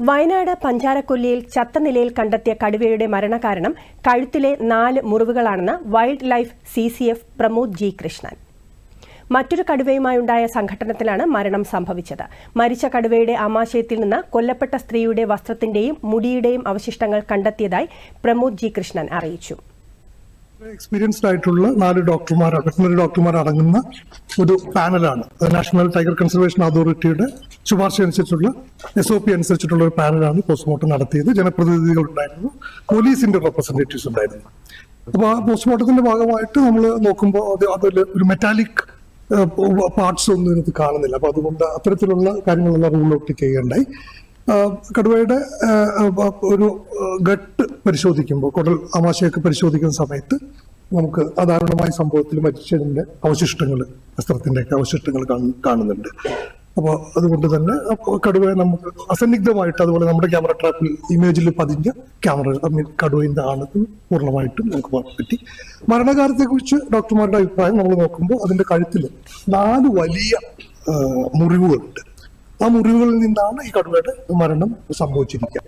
വയനാട് പഞ്ചാരക്കൊല്ലിയിൽ ചത്ത നിലയിൽ കണ്ടെത്തിയ കടുവയുടെ മരണകാരണം കഴുത്തിലെ നാല് മുറിവുകളാണെന്ന് wildlife C C F Pramod G Krishnan. മറ്റൊരു കടുവയുമായുണ്ടായ സംഘട്ടനത്തിലാണ് മരണം സംഭവിച്ചത്. മരിച്ച കടുവയുടെ ആമാശയത്തിൽ നിന്ന് കൊല്ലപ്പെട്ട സ്ത്രീയുടെ വസ്ത്രത്തിന്റെയും മുടിയുടെയും അവശിഷ്ടങ്ങൾ കണ്ടെത്തിയതായി പ്രമോദ് ജി കൃഷ്ണൻ അറിയിച്ചു. എക്സ്പീരിയൻസ്ഡ് ആയിട്ടുള്ള നാല് ഡോക്ടർമാർ വെറ്ററിനറി ഡോക്ടർമാർ അടങ്ങുന്ന ഒരു പാനലാണ് നാഷണൽ ടൈഗർ കൺസർവേഷൻ അതോറിറ്റിയുടെ ശുപാർശ അനുസരിച്ചുള്ള എസ് ഒ പി അനുസരിച്ചിട്ടുള്ള ഒരു പാനലാണ് പോസ്റ്റ്മോർട്ടം നടത്തിയത്. ജനപ്രതിനിധികൾ ഉണ്ടായിരുന്നു. പോലീസിന്റെ റെപ്രസെന്റേറ്റീവ്സ് ഉണ്ടായിരുന്നു. അപ്പോൾ ആ പോസ്റ്റ്മോർട്ടത്തിന്റെ ഭാഗമായിട്ട് നമ്മൾ നോക്കുമ്പോൾ അത് അതിൽ ഒരു മെറ്റാലിക് പാർട്സ് ഒന്നും ഇതിനകത്ത് കാണുന്നില്ല. അപ്പൊ അതുകൊണ്ട് അത്തരത്തിലുള്ള കാര്യങ്ങളെല്ലാം റൂൾ ഔട്ട് ചെയ്യേണ്ടായി കടുവയുടെ ഒരു ഗട്ട് പരിശോധിക്കുമ്പോൾ കുടൽ ആമാശയൊക്കെ പരിശോധിക്കുന്ന സമയത്ത് നമുക്ക് അദാരുണമായ സംഭവത്തിൽ മരിച്ചതിന്റെ അവശിഷ്ടങ്ങൾ വസ്ത്രത്തിന്റെയൊക്കെ അവശിഷ്ടങ്ങൾ കാണുന്നുണ്ട്. അപ്പോൾ അതുകൊണ്ട് തന്നെ കടുവയെ നമുക്ക് അസന്നിഗ്ധമായിട്ട് അതുപോലെ നമ്മുടെ ക്യാമറ ട്രാപ്പിൽ ഇമേജിൽ പതിഞ്ഞ ക്യാമറ കടുവയിന്റെ ആണെന്ന് പൂർണമായിട്ടും നമുക്ക് പറയാൻ പറ്റി. മരണകാലത്തെക്കുറിച്ച് ഡോക്ടർമാരുടെ അഭിപ്രായം നമ്മൾ നോക്കുമ്പോൾ അതിന്റെ കഴുത്തിൽ നാല് വലിയ മുറിവുകളുണ്ട്. ആ മുറിവുകളിൽ നിന്നാണ് ഈ കടുവയുടെ മരണം സംഭവിച്ചിരിക്കുക.